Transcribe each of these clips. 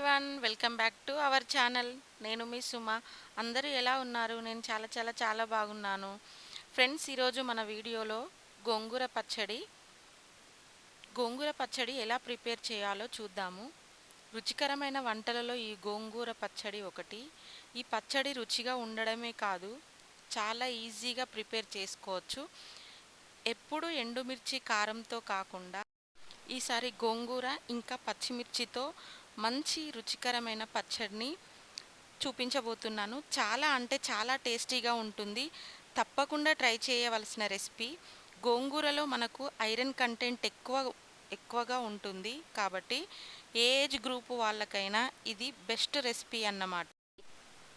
Everyone welcome back to our channel నేను మీ సుమ. అందరూ ఎలా ఉన్నారు? నేను చాలా చాలా చాలా బాగున్నాను. ఫ్రెండ్స్ ఈరోజు మన వీడియోలో గోంగూర పచ్చడి. గోంగూర పచ్చడి ఎలా ప్రిపేర్ చేయాలో చూద్దాము. రుచికరమైన వంటలలో ఈ గోంగూర పచ్చడి ఒకటి. ఈ పచ్చడి రుచిగా ఉండడమే కాదు చాలా ఈజీగా ప్రిపేర్ చేసుకోవచ్చు. ఎప్పుడు ఎండుమిర్చి కారంతో కాకుండా ఈసారి గోంగూర ఇంకా పచ్చిమిర్చితో మంచి రుచికరమైన పచ్చడిని చూపించబోతున్నాను. చాలా అంటే చాలా టేస్టీగా ఉంటుంది. తప్పకుండా ట్రై చేయవలసిన రెసిపీ. గోంగూరలో మనకు ఐరన్ కంటెంట్ ఎక్కువ ఎక్కువగా ఉంటుంది కాబట్టి ఏ ఏజ్ గ్రూప్ వాళ్ళకైనా ఇది బెస్ట్ రెసిపీ అన్నమాట.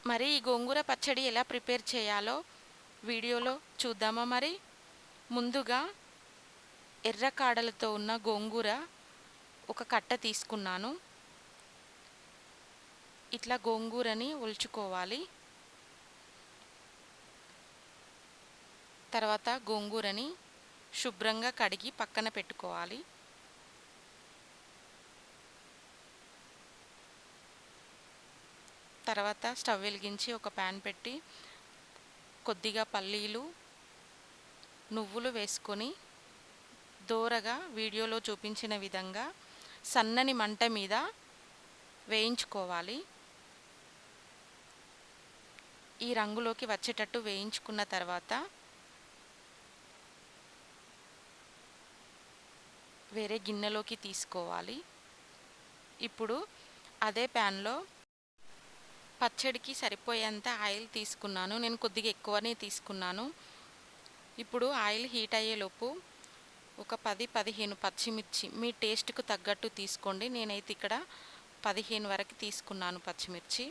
మరి ఈ గోంగూర పచ్చడి ఎలా ప్రిపేర్ చేయాలో వీడియోలో చూద్దామా మరి? ముందుగా ఎర్ర కాడలతో ఉన్న గోంగూర ఒక కట్ట తీసుకున్నాను. ఇట్లా గోంగూరని ఒలుచుకోవాలి. తర్వాత గోంగూరని శుభ్రంగా కడిగి పక్కన పెట్టుకోవాలి. తర్వాత స్టవ్ వెలిగించి ఒక ప్యాన్ పెట్టి కొద్దిగా పల్లీలు నువ్వులు వేసుకొని దోరగా వీడియోలో చూపించిన విధంగా సన్నని మంట మీద వేయించుకోవాలి. ఈ రంగులోకి వచ్చేటట్టు వేయించుకున్న తర్వాత వేరే గిన్నెలోకి తీసుకోవాలి. ఇప్పుడు అదే ప్యాన్లో పచ్చడికి సరిపోయేంత ఆయిల్ తీసుకున్నాను. నేను కొద్దిగా ఎక్కువనే తీసుకున్నాను. ఇప్పుడు ఆయిల్ హీట్ అయ్యేలోపు ఒక పది పదిహేను పచ్చిమిర్చి మీ టేస్ట్కు తగ్గట్టు తీసుకోండి. నేనైతే ఇక్కడ పదిహేను వరకు తీసుకున్నాను పచ్చిమిర్చి.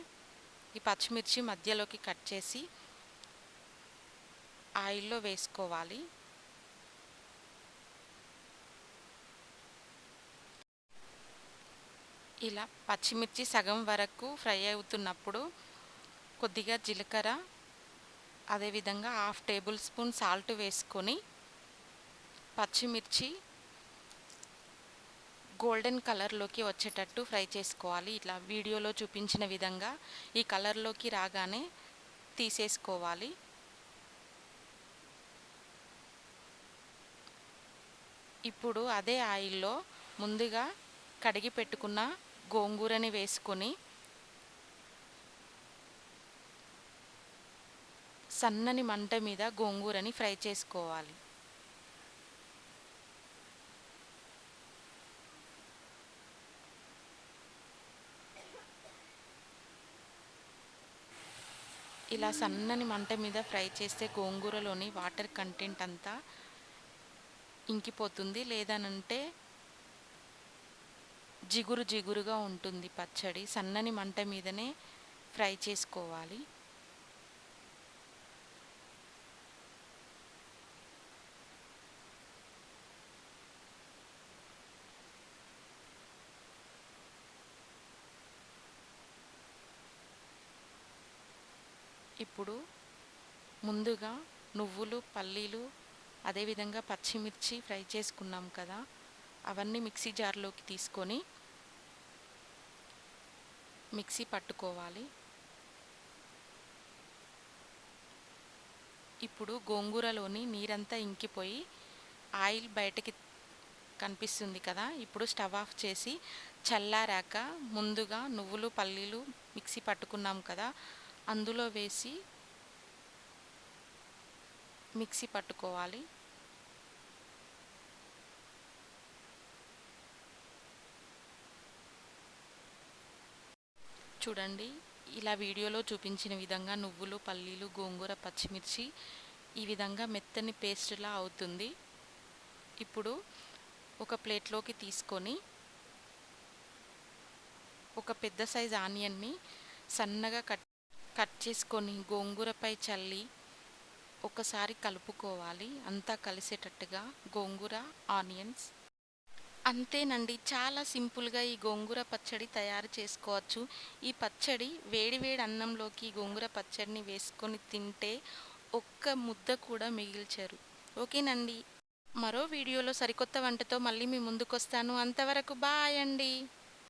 ఈ పచ్చిమిర్చి మధ్యలోకి కట్ చేసి ఆయిల్లో వేసుకోవాలి. ఇలా పచ్చిమిర్చి సగం వరకు ఫ్రై అవుతున్నప్పుడు కొద్దిగా జీలకర్ర అదేవిధంగా హాఫ్ టేబుల్ స్పూన్ సాల్ట్ వేసుకొని పచ్చిమిర్చి గోల్డెన్ కలర్లోకి వచ్చేటట్టు ఫ్రై చేసుకోవాలి. ఇట్లా వీడియోలో చూపించిన విధంగా ఈ కలర్లోకి రాగానే తీసేసుకోవాలి. ఇప్పుడు అదే ఆయిల్లో ముందుగా కడిగి పెట్టుకున్న గోంగూరని వేసుకొని సన్నని మంట మీద గోంగూరని ఫ్రై చేసుకోవాలి. ఇలా సన్నని మంట మీద ఫ్రై చేస్తే గోంగూరలోని వాటర్ కంటెంట్ అంతా ఇంకిపోతుంది. లేదనంటే జిగురు జిగురుగా ఉంటుంది పచ్చడి. సన్నని మంట మీదనే ఫ్రై చేసుకోవాలి. ఇప్పుడు ముందుగా నువ్వులు పల్లీలు అదేవిధంగా పచ్చిమిర్చి ఫ్రై చేసుకున్నాం కదా అవన్నీ మిక్సీ జార్లోకి తీసుకొని మిక్సీ పట్టుకోవాలి. ఇప్పుడు గోంగూరలోని నీరంతా ఇంకిపోయి ఆయిల్ బయటకి కనిపిస్తుంది కదా ఇప్పుడు స్టవ్ ఆఫ్ చేసి చల్లారాక ముందుగా నువ్వులు పల్లీలు మిక్సీ పట్టుకున్నాం కదా అందులో వేసి మిక్సీ పట్టుకోవాలి. చూడండి ఇలా వీడియోలో చూపించిన విధంగా నువ్వులు పల్లీలు గోంగూర పచ్చిమిర్చి ఈ విధంగా మెత్తని పేస్ట్లా అవుతుంది. ఇప్పుడు ఒక ప్లేట్లోకి తీసుకొని ఒక పెద్ద సైజ్ ఆనియన్ని సన్నగా కట్ కట్ చేసుకొని గోంగూరపై చల్లి ఒకసారి కలుపుకోవాలి. అంతా కలిసేటట్టుగా గోంగూర ఆనియన్స్. అంతేనండి. చాలా సింపుల్గా ఈ గోంగూర పచ్చడి తయారు చేసుకోవచ్చు. ఈ పచ్చడి వేడి వేడి అన్నంలోకి గోంగూర పచ్చడిని వేసుకొని తింటే ఒక్క ముద్ద కూడా మిగిల్చరు. ఓకేనండి? మరో వీడియోలో సరికొత్త వంటతో మళ్ళీ మీ ముందుకొస్తాను. అంతవరకు బాయ్ అండి.